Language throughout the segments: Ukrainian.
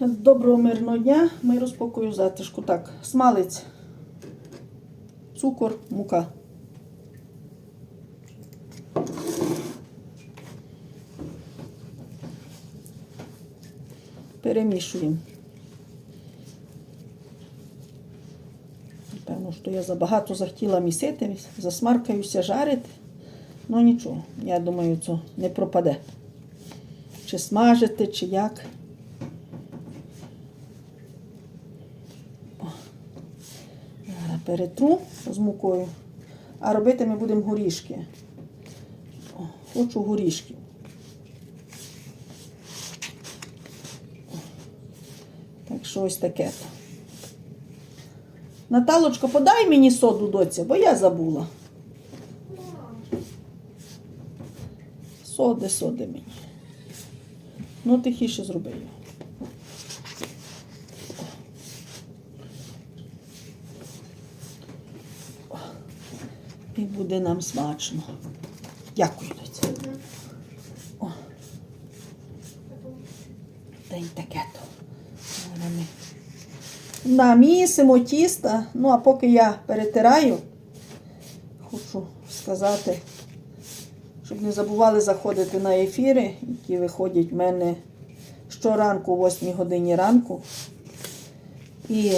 Доброго мирного дня, миру спокою, затишку. Так, смалець, цукор, мука. Перемішуємо. Певно, що я забагато захотіла місити, засмаркаюся жарити. Ну нічого, я думаю, це не пропаде. Чи смажити, чи як. Перетру з мукою. А робити ми будемо горішки. Хочу горішки. Так що ось таке. Наталочко, подай мені соду доця, бо я забула. Соди, соди мені. Ну, тихіше зроби його. І буде нам смачно. Дякую, доця. О. Й таке то. Намісимо тіста. Ну, а поки я перетираю, хочу сказати, щоб не забували заходити на ефіри, які виходять в мене щоранку о 8 годині ранку. І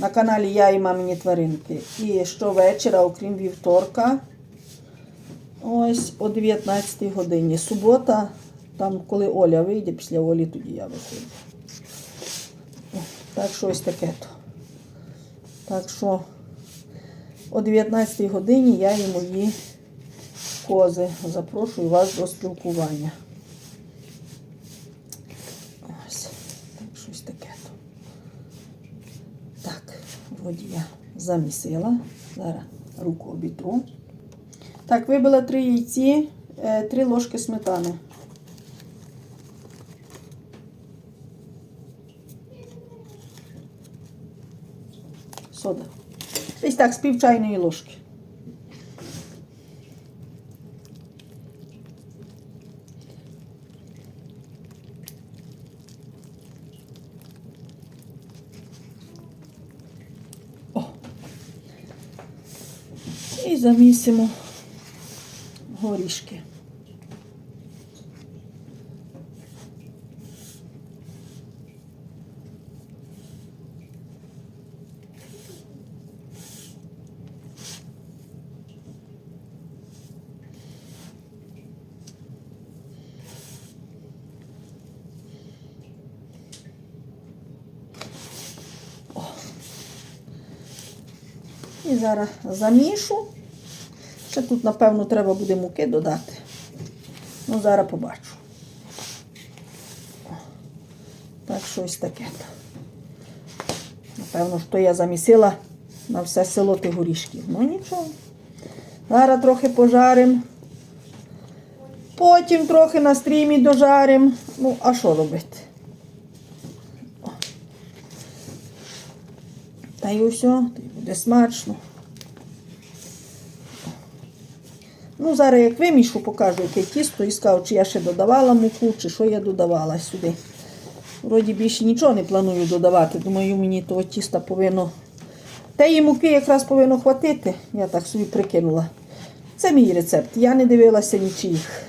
на каналі Я і мамині тваринки. І щовечора, окрім вівторка, ось о 19 годині. Субота, там, коли Оля вийде, після Олі тоді я виходжу. Так що ось таке то. Так що о 19 годині я і мої кози запрошую вас до спілкування. Ось, так щось таке то. Так, я замісила. Зараз руку обітру. Так, вибила три яйці, е, три ложки сметани. Сода. Десь так, з пів чайної ложки. І замісимо горішки. І зараз замішу. Ще тут, напевно, треба буде муки додати. Ну, зараз побачу. Так, щось таке. Напевно, що я замісила на все село тих горішків. Ну нічого. Зараз трохи пожарим. Потім трохи на стрімі дожарим. Ну, а що робити? Та й усе, буде смачно. Ну, зараз як вимішу, покажу, яке тісто і скажу, чи я ще додавала муку, чи що я додавала сюди. Вроді більше нічого не планую додавати. Думаю, мені того тіста повинно. Теї муки якраз повинно хватити. Я так собі прикинула. Це мій рецепт. Я не дивилася нічиїх.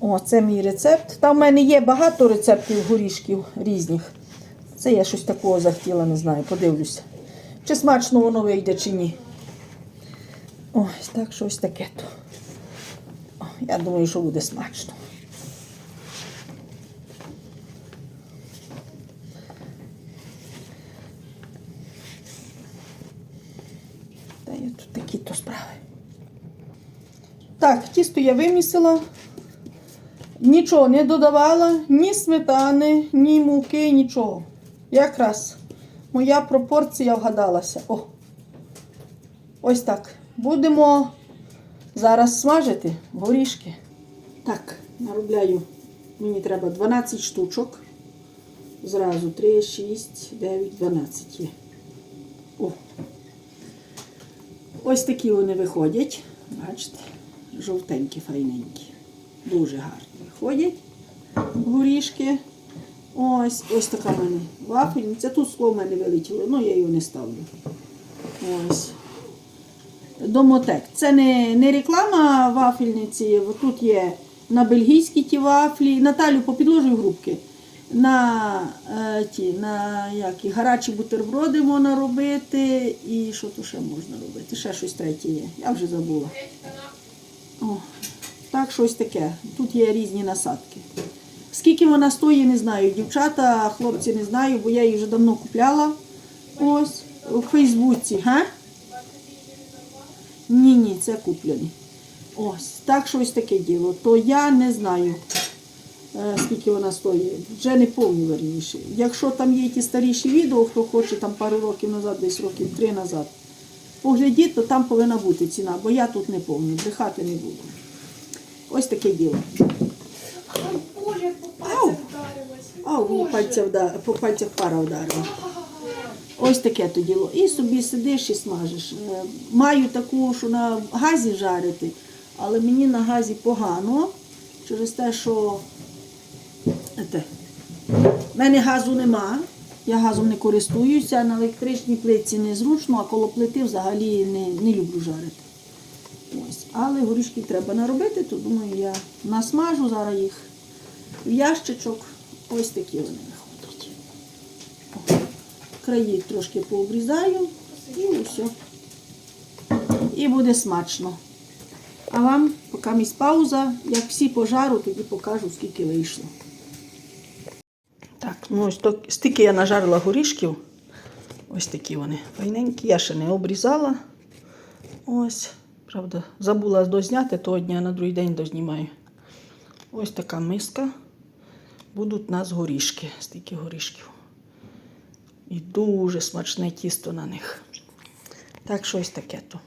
О, це мій рецепт. Там в мене є багато рецептів горішків різних. Це я щось такого захотіла, не знаю, подивлюся. Чи смачно воно вийде, чи ні. Ось так щось таке то. Я думаю, що буде смачно. Та є тут такі то справи. Так, тісто я вимісила. Нічого не додавала, ні сметани, ні муки, нічого. Якраз моя пропорція вгадалася. О, ось так. Будемо зараз смажити горішки. Так, наробляю. Мені треба 12 штучок. Зразу 3, 6, 9, 12 є. О. Ось такі вони виходять. Бачите, жовтенькі, файненькі. Дуже гарно виходять горішки. Ось, ось така в мене вафельниця. Тут скло в мене вилетіло, ну я його не ставлю. Ось. Домотек. Це не, не реклама вафельниці. Тут є на бельгійські ті вафлі. Наталю попідложуй грубки. На е, ті, на які, гарячі бутерброди можна робити. І що тут ще можна робити? Ще щось третє є. Я вже забула. О, так, щось таке. Тут є різні насадки. Скільки вона стоїть, не знаю. Дівчата, хлопці не знаю, бо я її вже давно купляла. Ось у Фейсбуці. Га? Ні, ні, це куплені. Ось, так щось таке діло. То я не знаю, е, скільки вона стоїть. Вже не повні верніше. Якщо там є ті старіші відео, хто хоче там пару років назад, десь років три назад, поглядіть, то там повинна бути ціна, бо я тут не повню, брехати не буду. Ось таке діло. Боже, по Ау. пальцях вдарилась. По пальцях пара вдарила. Ось таке то діло. І собі сидиш і смажиш. Е, Маю таку, що на газі жарити, але мені на газі погано через те, що в мене газу нема. Я газом не користуюся, на електричній плитці незручно, а коло плити взагалі не, не люблю жарити. Ось. Але горішки треба наробити, то думаю, я насмажу зараз їх в ящичок. Ось такі вони Краї трошки пообрізаю і все. І буде смачно. А вам, поки місь пауза, як всі пожару, тоді покажу, скільки вийшло. Так, ну ось то, стільки я нажарила горішків. Ось такі вони файненькі. Я ще не обрізала. Ось, правда, забула дозняти того дня, на другий день дознімаю. Ось така миска. Будуть у нас горішки, стільки горішків. І дуже смачне тісто на них. Так, щось таке то.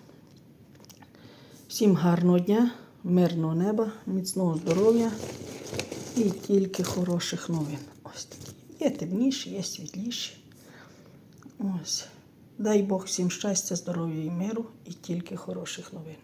Всім гарного дня, мирного неба, міцного здоров'я і тільки хороших новин. Ось такі. Є темніші, є світліші. Ось. Дай Бог всім щастя, здоров'я і миру, і тільки хороших новин.